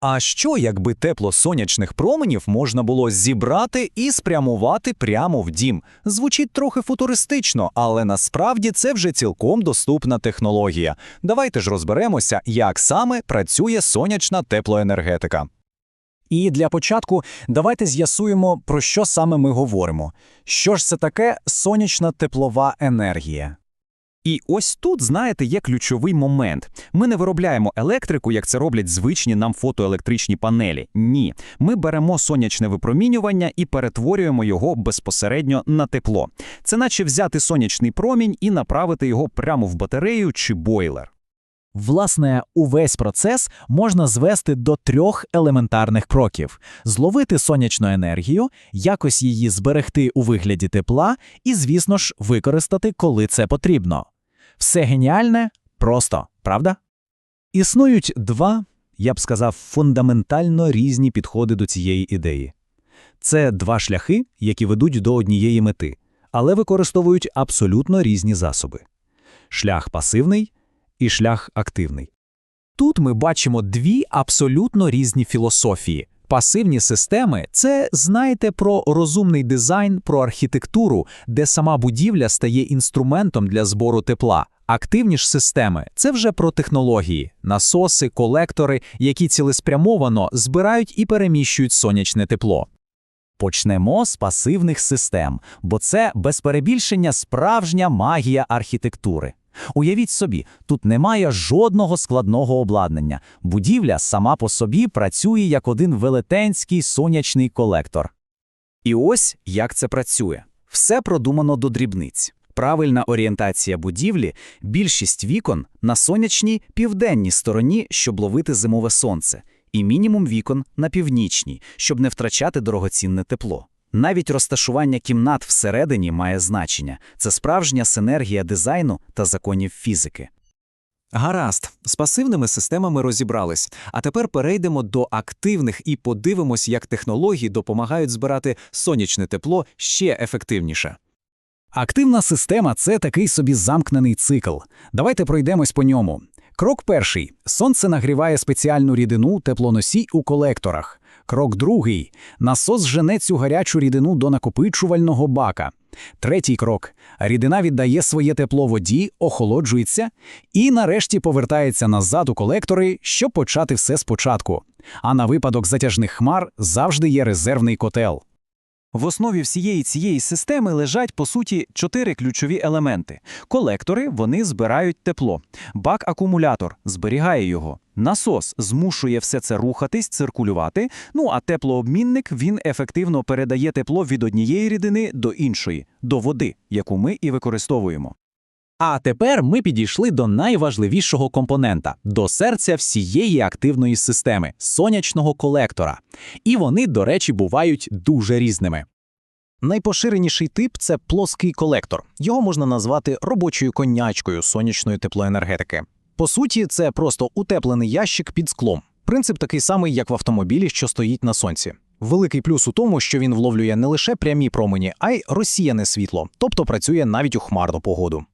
А що, якби тепло сонячних променів можна було зібрати і спрямувати прямо в дім? Звучить трохи футуристично, але насправді це вже цілком доступна технологія. Давайте ж розберемося, як саме працює сонячна теплоенергетика. І для початку давайте з'ясуємо, про що саме ми говоримо. Що ж це таке сонячна теплова енергія? І ось тут, знаєте, є ключовий момент. Ми не виробляємо електрику, як це роблять звичні нам фотоелектричні панелі. Ні, ми беремо сонячне випромінювання і перетворюємо його безпосередньо на тепло. Це наче взяти сонячний промінь і направити його прямо в батарею чи бойлер. Власне, увесь процес можна звести до трьох елементарних кроків: зловити сонячну енергію, якось її зберегти у вигляді тепла і, звісно ж, використати, коли це потрібно. Все геніальне просто, правда? Існують два, я б сказав, фундаментально різні підходи до цієї ідеї. Це два шляхи, які ведуть до однієї мети, але використовують абсолютно різні засоби. Шлях пасивний і шлях активний. Тут ми бачимо дві абсолютно різні філософії. Пасивні системи це знаєте про розумний дизайн, про архітектуру, де сама будівля стає інструментом для збору тепла. Активні ж системи це вже про технології, насоси, колектори, які цілеспрямовано збирають і переміщують сонячне тепло. Почнемо з пасивних систем, бо це без перебільшення справжня магія архітектури. Уявіть собі, тут немає жодного складного обладнання. Будівля сама по собі працює як один велетенський сонячний колектор. І ось як це працює. Все продумано до дрібниць. Правильна орієнтація будівлі, більшість вікон на сонячній південній стороні, щоб ловити зимове сонце, і мінімум вікон на північній, щоб не втрачати дорогоцінне тепло. Навіть розташування кімнат всередині має значення. Це справжня синергія дизайну та законів фізики. Гаразд, з пасивними системами розібрались. А тепер перейдемо до активних і подивимось, як технології допомагають збирати сонячне тепло ще ефективніше. Активна система це такий собі замкнений цикл. Давайте пройдемось по ньому. Крок перший: сонце нагріває спеціальну рідину теплоносій у колекторах. Крок другий: насос жене цю гарячу рідину до накопичувального бака. Третій крок: рідина віддає своє тепло воді, охолоджується і нарешті повертається назад у колектори, щоб почати все спочатку. А на випадок затяжних хмар завжди є резервний котел. В основі всієї цієї системи лежать, по суті, чотири ключові елементи. Колектори вони збирають тепло, бак-акумулятор зберігає його, насос змушує все це рухатись, циркулювати. Ну а теплообмінник він ефективно передає тепло від однієї рідини до іншої, до води, яку ми і використовуємо. А тепер ми підійшли до найважливішого компонента до серця всієї активної системи сонячного колектора. І вони, до речі, бувають дуже різними. Найпоширеніший тип це плоский колектор. Його можна назвати робочою конячкою сонячної теплоенергетики. По суті, це просто утеплений ящик під склом. Принцип такий самий, як в автомобілі, що стоїть на сонці. Великий плюс у тому, що він вловлює не лише прямі промені, а й розсіяне світло, тобто працює навіть у хмарну погоду.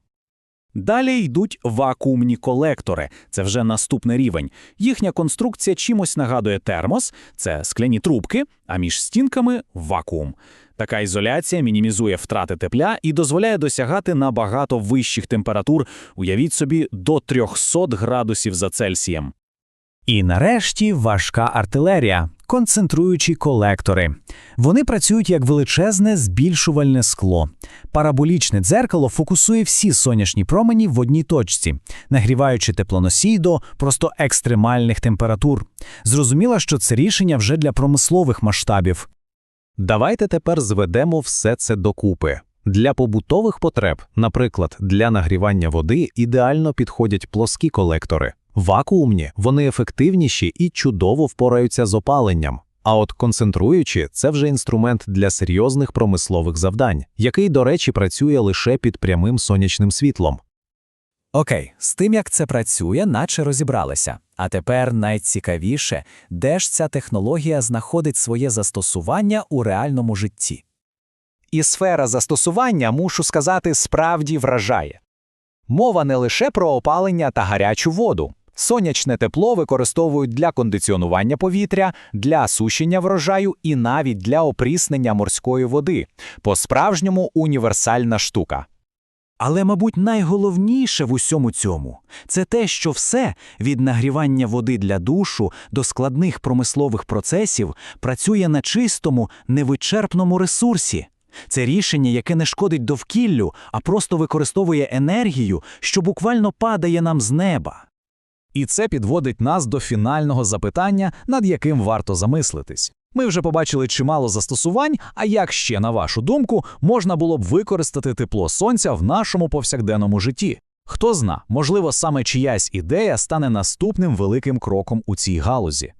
Далі йдуть вакуумні колектори. Це вже наступний рівень. Їхня конструкція чимось нагадує термос, це скляні трубки, а між стінками вакуум. Така ізоляція мінімізує втрати тепла і дозволяє досягати набагато вищих температур, уявіть собі, до 300 градусів за Цельсієм. І нарешті важка артилерія, концентруючі колектори. Вони працюють як величезне збільшувальне скло. Параболічне дзеркало фокусує всі сонячні промені в одній точці, нагріваючи теплоносій до просто екстремальних температур. Зрозуміло, що це рішення вже для промислових масштабів. Давайте тепер зведемо все це докупи. Для побутових потреб, наприклад, для нагрівання води, ідеально підходять плоскі колектори. Вакуумні вони ефективніші і чудово впораються з опаленням. А от концентруючи, це вже інструмент для серйозних промислових завдань, який, до речі, працює лише під прямим сонячним світлом. Окей, з тим, як це працює, наче розібралися. А тепер найцікавіше, де ж ця технологія знаходить своє застосування у реальному житті. І сфера застосування, мушу сказати, справді вражає. Мова не лише про опалення та гарячу воду. Сонячне тепло використовують для кондиціонування повітря, для сушення врожаю і навіть для опріснення морської води. По-справжньому універсальна штука. Але, мабуть, найголовніше в усьому цьому це те, що все від нагрівання води для душу до складних промислових процесів працює на чистому, невичерпному ресурсі. Це рішення, яке не шкодить довкіллю, а просто використовує енергію, що буквально падає нам з неба. І це підводить нас до фінального запитання, над яким варто замислитись. Ми вже побачили чимало застосувань, а як ще, на вашу думку, можна було б використати тепло сонця в нашому повсякденному житті? Хто зна, можливо, саме чиясь ідея стане наступним великим кроком у цій галузі.